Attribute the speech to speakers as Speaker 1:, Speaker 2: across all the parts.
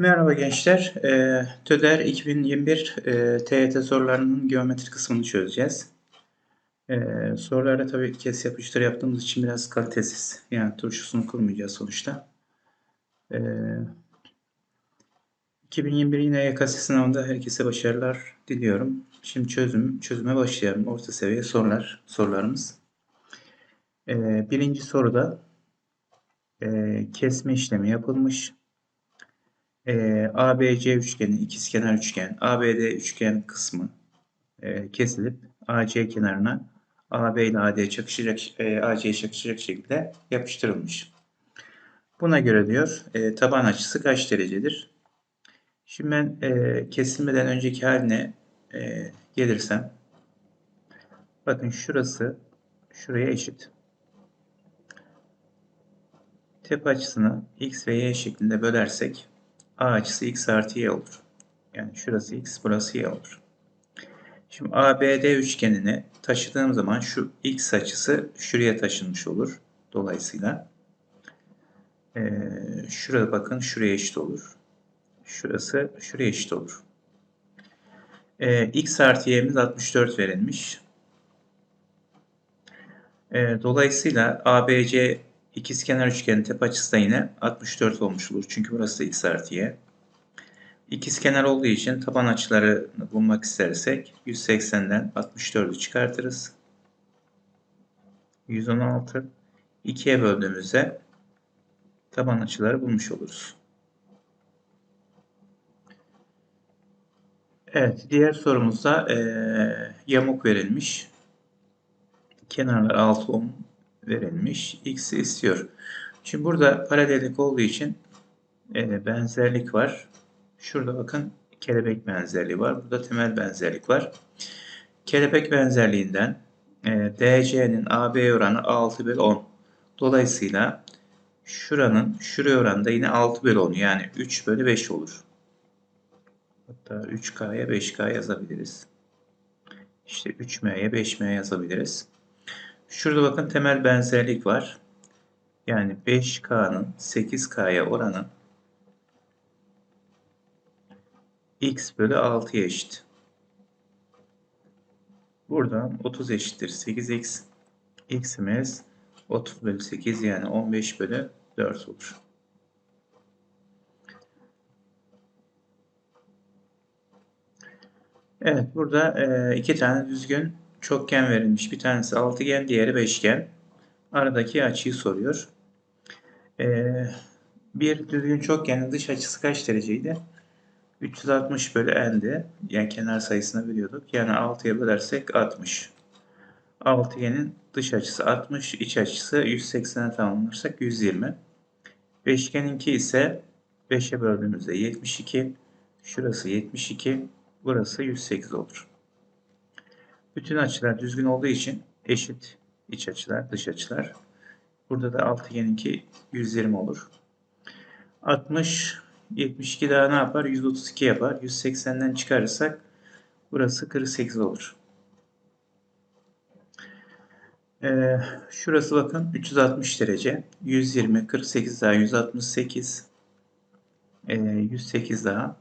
Speaker 1: Merhaba gençler. Ee, TÖDER 2021 e, TYT sorularının geometri kısmını çözeceğiz. Ee, sorularda tabii kes yapıştır yaptığımız için biraz kalitesiz. Yani turşusunu kurmayacağız sonuçta. Ee, 2021 yine YKS sınavında herkese başarılar diliyorum. Şimdi çözüm çözüme başlayalım. Orta seviye sorular sorularımız. Ee, birinci soruda e, kesme işlemi yapılmış e, ABC üçgeni, ikizkenar üçgen, ABD üçgen kısmı e, kesilip AC kenarına AB ile AD çakışacak, e, AC'ye çakışacak şekilde yapıştırılmış. Buna göre diyor e, taban açısı kaç derecedir? Şimdi ben e, kesilmeden önceki haline e, gelirsem bakın şurası şuraya eşit. Tepe açısını x ve y şeklinde bölersek A açısı x artı y olur. Yani şurası x, burası y olur. Şimdi ABD üçgenini taşıdığım zaman şu x açısı şuraya taşınmış olur. Dolayısıyla e, şurada bakın şuraya eşit olur. Şurası şuraya eşit olur. E, x artı y'miz 64 verilmiş. E, dolayısıyla ABC İkizkenar üçgenin tepe açısı da yine 64 olmuş olur. Çünkü burası da x artı y. İkizkenar olduğu için taban açıları bulmak istersek 180'den 64'ü çıkartırız. 116. 2'ye böldüğümüzde taban açıları bulmuş oluruz. Evet, diğer sorumuzda e, yamuk verilmiş. Kenarlar 6 ohm verilmiş. X'i istiyor. Şimdi burada paralellik olduğu için e, benzerlik var. Şurada bakın kelebek benzerliği var. Burada temel benzerlik var. Kelebek benzerliğinden e, DC'nin AB oranı 6 bölü 10. Dolayısıyla şuranın şuraya oranında yine 6 bölü 10 yani 3 bölü 5 olur. Hatta 3K'ya 5K yazabiliriz. İşte 3M'ye 5M yazabiliriz. Şurada bakın temel benzerlik var. Yani 5K'nın 8K'ya oranı x bölü 6'ya eşit. Buradan 30 eşittir 8x. x'imiz 30 bölü 8 yani 15 bölü 4 olur. Evet burada iki tane düzgün çokgen verilmiş. Bir tanesi altıgen, diğeri beşgen. Aradaki açıyı soruyor. Ee, bir düzgün çokgenin dış açısı kaç dereceydi? 360 bölü n'di. Yani kenar sayısını biliyorduk. Yani 6'ya bölersek 60. Altıgenin dış açısı 60, iç açısı 180'e tamamlarsak 120. Beşgeninki ise 5'e böldüğümüzde 72. Şurası 72. Burası 108 olur. Bütün açılar düzgün olduğu için eşit iç açılar, dış açılar. Burada da altıgeninki 120 olur. 60, 72 daha ne yapar? 132 yapar. 180'den çıkarırsak burası 48 olur. Ee, şurası bakın 360 derece. 120, 48 daha 168, ee, 108 daha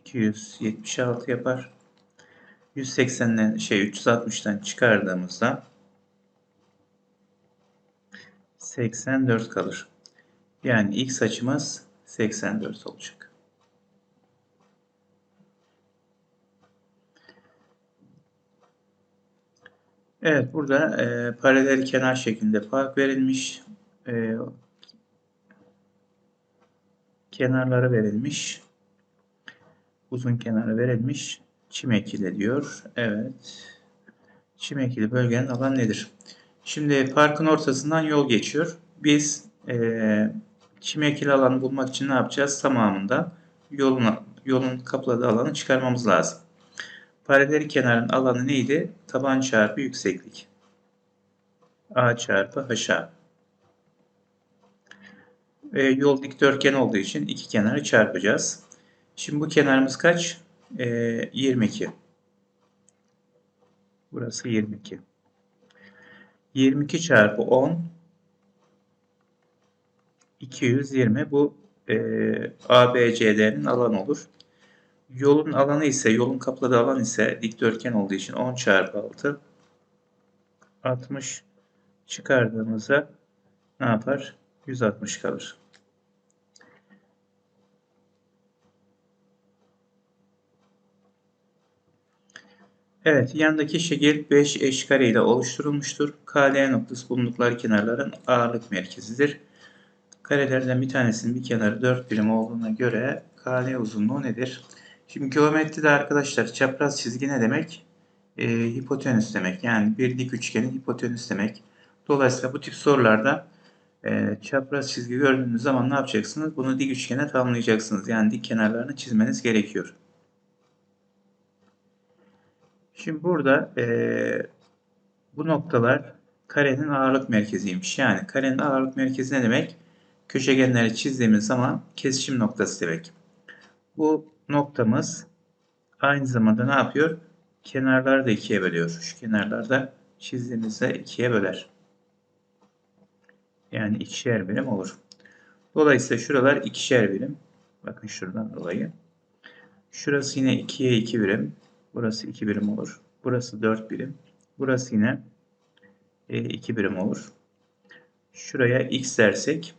Speaker 1: 276 yapar. 180'den şey 360'tan çıkardığımızda 84 kalır. Yani x açımız 84 olacak. Evet burada e, paralel kenar şeklinde park verilmiş. E, kenarları verilmiş uzun kenarı verilmiş. Çim ekili diyor. Evet. Çim ekili bölgenin alan nedir? Şimdi parkın ortasından yol geçiyor. Biz e, çim ekili alanı bulmak için ne yapacağız? Tamamında yolun, yolun kapladığı alanı çıkarmamız lazım. Paralel kenarın alanı neydi? Taban çarpı yükseklik. A çarpı HA. E, yol dikdörtgen olduğu için iki kenarı çarpacağız. Şimdi bu kenarımız kaç? Ee, 22. Burası 22. 22 çarpı 10 220 bu e, ABCD'nin alanı olur. Yolun alanı ise, yolun kapladığı alan ise dikdörtgen olduğu için 10 çarpı 6 60 çıkardığımızda ne yapar? 160 kalır. Evet, yandaki şekil 5 eş kare ile oluşturulmuştur. KL noktası bulundukları kenarların ağırlık merkezidir. Karelerden bir tanesinin bir kenarı 4 birim olduğuna göre KL uzunluğu nedir? Şimdi geometride arkadaşlar çapraz çizgi ne demek? Ee, hipotenüs demek. Yani bir dik üçgenin hipotenüs demek. Dolayısıyla bu tip sorularda e, çapraz çizgi gördüğünüz zaman ne yapacaksınız? Bunu dik üçgene tamamlayacaksınız. Yani dik kenarlarını çizmeniz gerekiyor. Şimdi burada e, bu noktalar karenin ağırlık merkeziymiş. Yani karenin ağırlık merkezi ne demek? Köşegenleri çizdiğimiz zaman kesişim noktası demek. Bu noktamız aynı zamanda ne yapıyor? Kenarları da ikiye bölüyor. Şu kenarlarda çizdiğimizde ikiye böler. Yani ikişer birim olur. Dolayısıyla şuralar ikişer birim. Bakın şuradan dolayı. Şurası yine 2'ye 2 birim. Burası 2 birim olur. Burası 4 birim. Burası yine 2 birim olur. Şuraya x dersek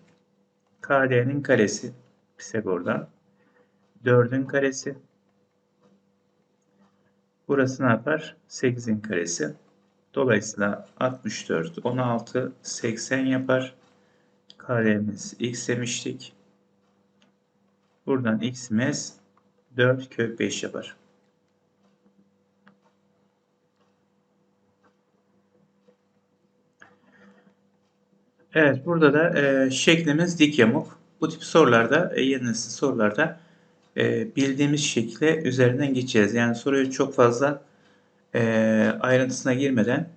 Speaker 1: KD'nin karesi Pisagor'dan 4'ün karesi burası ne yapar? 8'in karesi. Dolayısıyla 64, 16, 80 yapar. KD'miz x demiştik. Buradan x'imiz 4 kök 5 yapar. Evet burada da e, şeklimiz dik yamuk. Bu tip sorularda, e, yeni sorularda e, bildiğimiz şekilde üzerinden geçeceğiz. Yani soruyu çok fazla e, ayrıntısına girmeden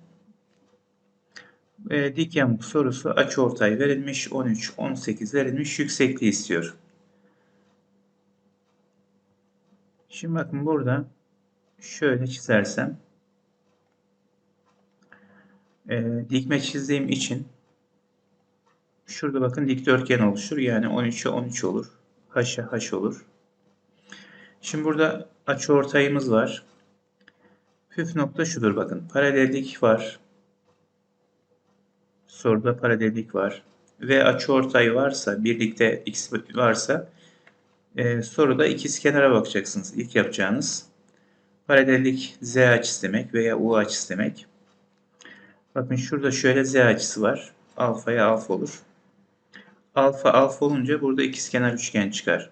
Speaker 1: e, dik yamuk sorusu açı ortay verilmiş 13, 18 verilmiş yüksekliği istiyor. Şimdi bakın burada şöyle çizersem e, dikme çizdiğim için Şurada bakın dikdörtgen oluşur. Yani 13'e 13 olur. H'e H olur. Şimdi burada açıortayımız var. Püf nokta şudur bakın. Paralellik var. Soruda paralellik var. Ve açıortay varsa, birlikte x varsa e, soruda ikizkenara bakacaksınız. İlk yapacağınız paralellik z açısı demek veya u açısı demek. Bakın şurada şöyle z açısı var. Alfaya alfa olur alfa alfa olunca burada ikizkenar üçgen çıkar.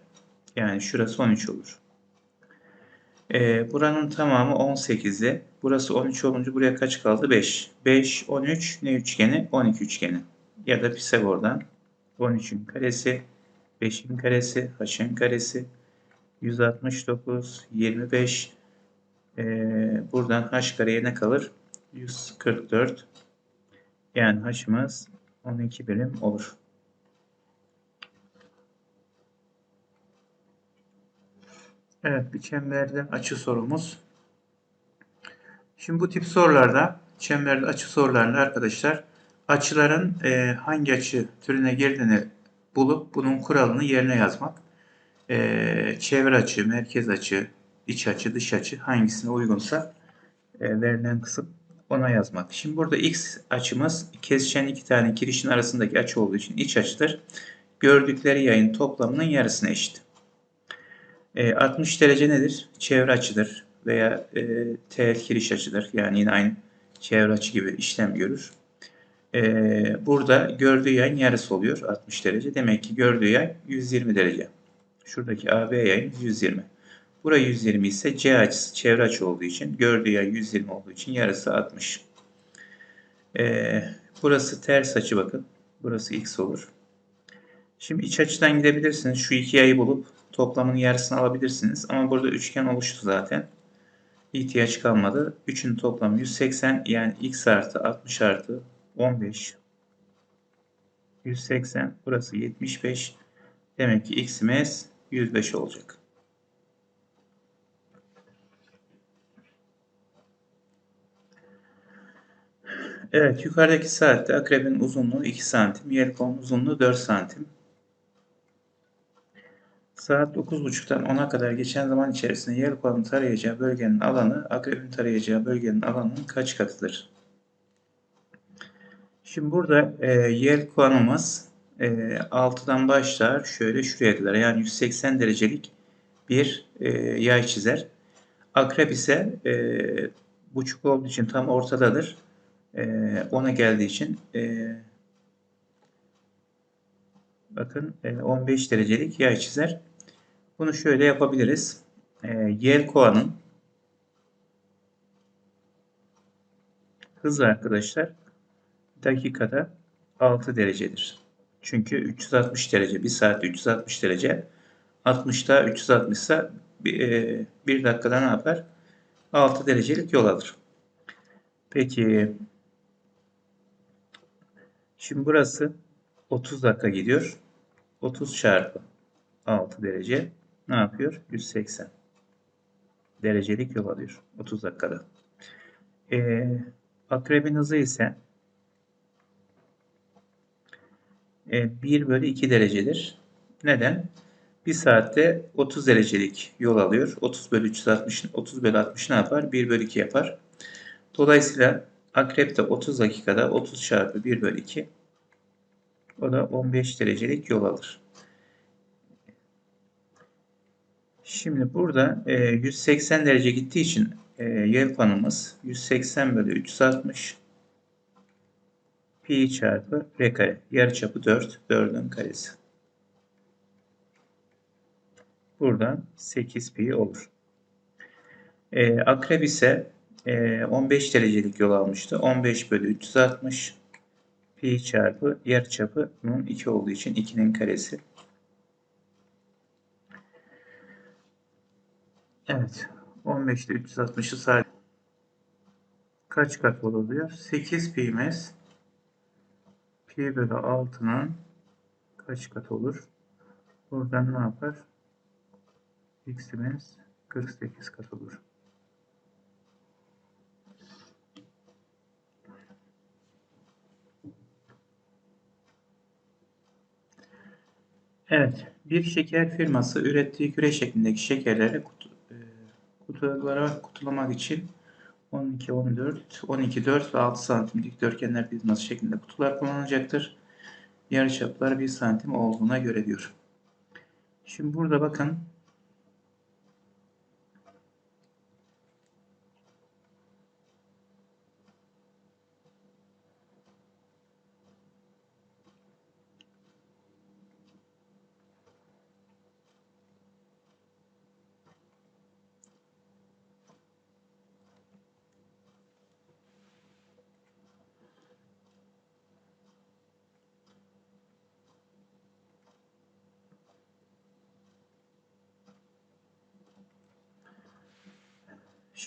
Speaker 1: Yani şurası 13 olur. Ee, buranın tamamı 18'i. Burası 13 olunca buraya kaç kaldı? 5. 5, 13 ne üçgeni? 12 üçgeni. Ya da Pisagor'dan 13'ün karesi, 5'in karesi, h'ın karesi, 169, 25. Ee, buradan h kareye ne kalır? 144. Yani h'ımız 12 birim olur. Evet bir çemberde açı sorumuz. Şimdi bu tip sorularda çemberde açı sorularında arkadaşlar açıların e, hangi açı türüne girdiğini bulup bunun kuralını yerine yazmak. E, çevre açı, merkez açı, iç açı, dış açı hangisine uygunsa e, verilen kısım ona yazmak. Şimdi burada x açımız kesişen iki tane kirişin arasındaki açı olduğu için iç açıdır. Gördükleri yayın toplamının yarısına eşit. E, 60 derece nedir? Çevre açıdır veya e, teğet kiriş açıdır. Yani yine aynı çevre açı gibi işlem görür. E, burada gördüğü yayın yarısı oluyor 60 derece. Demek ki gördüğü yay 120 derece. Şuradaki AB yayın 120. Bura 120 ise C açısı çevre açı olduğu için gördüğü yay 120 olduğu için yarısı 60. E, burası ters açı bakın. Burası x olur. Şimdi iç açıdan gidebilirsiniz. Şu iki yayı bulup toplamın yarısını alabilirsiniz. Ama burada üçgen oluştu zaten. İhtiyaç kalmadı. 3'ün toplamı 180 yani x artı 60 artı 15 180 burası 75 demek ki x'imiz 105 olacak. Evet yukarıdaki saatte akrebin uzunluğu 2 santim, yelkon uzunluğu 4 santim. Saat 9.30'dan 10'a kadar geçen zaman içerisinde Yelkova'nın tarayacağı bölgenin alanı Akrep'in tarayacağı bölgenin alanının kaç katıdır? Şimdi burada e, Yelkova'mız e, 6'dan başlar şöyle şuraya kadar yani 180 derecelik bir e, yay çizer. Akrep ise e, buçuk olduğu için tam ortadadır. E, ona geldiği için e, bakın e, 15 derecelik yay çizer. Bunu şöyle yapabiliriz. E, Yelkova'nın hızı arkadaşlar dakikada 6 derecedir. Çünkü 360 derece, 1 saatte 360 derece, 60'da 360 ise 1 dakikada ne yapar? 6 derecelik yol alır. Peki, şimdi burası 30 dakika gidiyor. 30 çarpı 6 derece ne yapıyor? 180 derecelik yol alıyor 30 dakikada. Ee, akrebin hızı ise 1 bölü 2 derecedir. Neden? 1 saatte 30 derecelik yol alıyor. 30 bölü 360, 30 bölü 60 ne yapar? 1 bölü 2 yapar. Dolayısıyla akrep de 30 dakikada 30 çarpı 1 bölü 2 o da 15 derecelik yol alır. Şimdi burada 180 derece gittiği için e, yelpanımız 180 bölü 360 pi çarpı r kare. Yarıçapı 4. 4'ün karesi. Buradan 8 pi olur. E, akrep ise e, 15 derecelik yol almıştı. 15 bölü 360 pi çarpı yarıçapının 2 olduğu için 2'nin karesi. Evet. 15 ile 360'ı sadece kaç kat olur diyor. 8 pi'miz pi bölü 6'nın kaç kat olur? Buradan ne yapar? X'imiz 48 kat olur. Evet, bir şeker firması ürettiği küre şeklindeki şekerleri kutu, kutulara kutulamak için 12, 14, 12, 4 ve 6 santim dikdörtgenler prizması şeklinde kutular kullanılacaktır. Yarıçaplar 1 santim olduğuna göre diyor. Şimdi burada bakın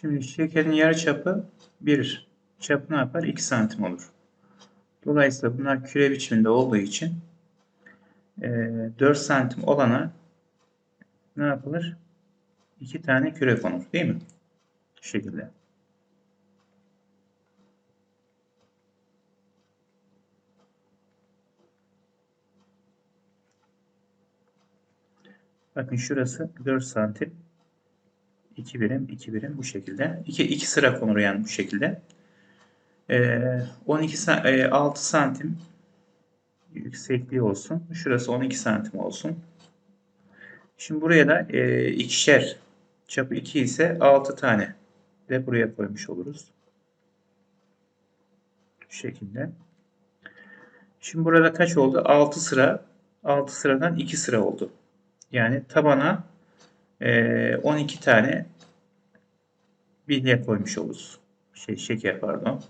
Speaker 1: Şimdi şekerin yarı çapı 1. Çapı ne yapar? 2 santim olur. Dolayısıyla bunlar küre biçiminde olduğu için 4 e, santim olana ne yapılır? 2 tane küre konur değil mi? Şu şekilde. Bakın şurası 4 santim. 2 birim, 2 birim bu şekilde. 2, 2 sıra konur yani bu şekilde. Ee, 12 e, 6 santim yüksekliği olsun. Şurası 12 santim olsun. Şimdi buraya da e, ikişer çapı 2 ise 6 tane de buraya koymuş oluruz. Şu şekilde. Şimdi burada kaç oldu? 6 sıra. 6 sıradan 2 sıra oldu. Yani tabana 12 ee, tane bilye koymuş oluruz. Şey, şeker pardon.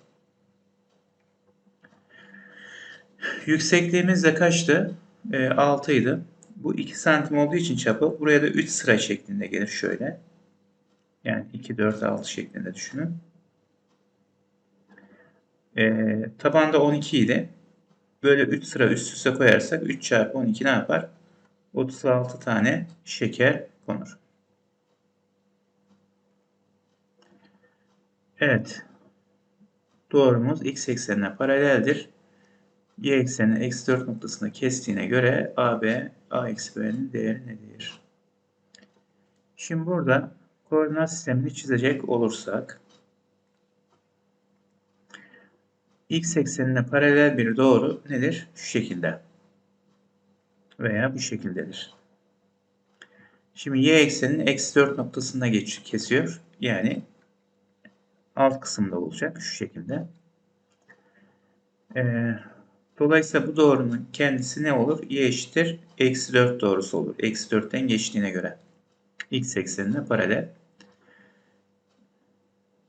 Speaker 1: Yüksekliğimiz de kaçtı? E, 6 idi. Bu 2 santim olduğu için çapı buraya da 3 sıra şeklinde gelir şöyle. Yani 2, 4, 6 şeklinde düşünün. E, tabanda 12 idi. Böyle 3 sıra üst üste koyarsak 3 çarpı 12 ne yapar? 36 tane şeker konur. Evet. Doğrumuz x eksenine paraleldir. Y ekseni eksi 4 noktasında kestiğine göre AB, A eksi B'nin değeri nedir? Şimdi burada koordinat sistemini çizecek olursak x eksenine paralel bir doğru nedir? Şu şekilde. Veya bu şekildedir. Şimdi y ekseninin eksi 4 noktasında geç, kesiyor. Yani alt kısımda olacak şu şekilde. Ee, dolayısıyla bu doğrunun kendisi ne olur? y eşittir eksi 4 doğrusu olur. Eksi 4'ten geçtiğine göre. x eksenine paralel.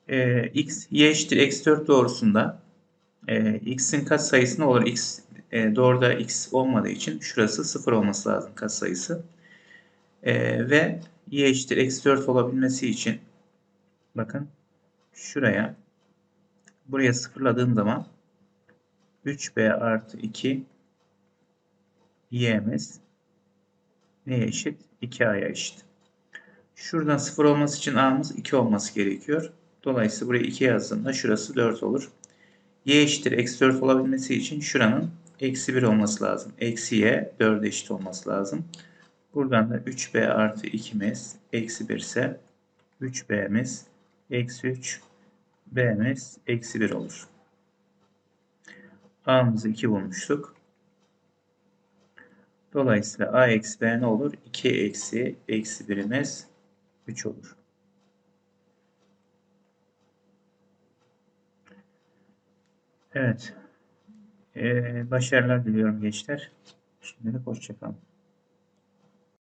Speaker 1: Ee, x y eşittir eksi 4 doğrusunda e, x'in katsayısı ne olur? x e, doğruda x olmadığı için şurası 0 olması lazım katsayısı. E, ve y eşittir eksi 4 olabilmesi için bakın şuraya buraya sıfırladığım zaman 3b artı 2 y'miz neye eşit? 2a'ya eşit. Şuradan 0 olması için a'mız 2 olması gerekiyor. Dolayısıyla buraya 2 yazdığımda şurası 4 olur. y eşittir eksi 4 olabilmesi için şuranın eksi 1 olması lazım. Eksi y 4'e eşit olması lazım. Buradan da 3b artı 2'miz eksi 1 ise 3b'miz eksi 3 b'miz eksi 1 olur. a'mızı 2 bulmuştuk. Dolayısıyla a eksi b ne olur? 2 eksi eksi 1'imiz 3 olur. Evet. Ee, başarılar diliyorum gençler. Şimdilik hoşçakalın.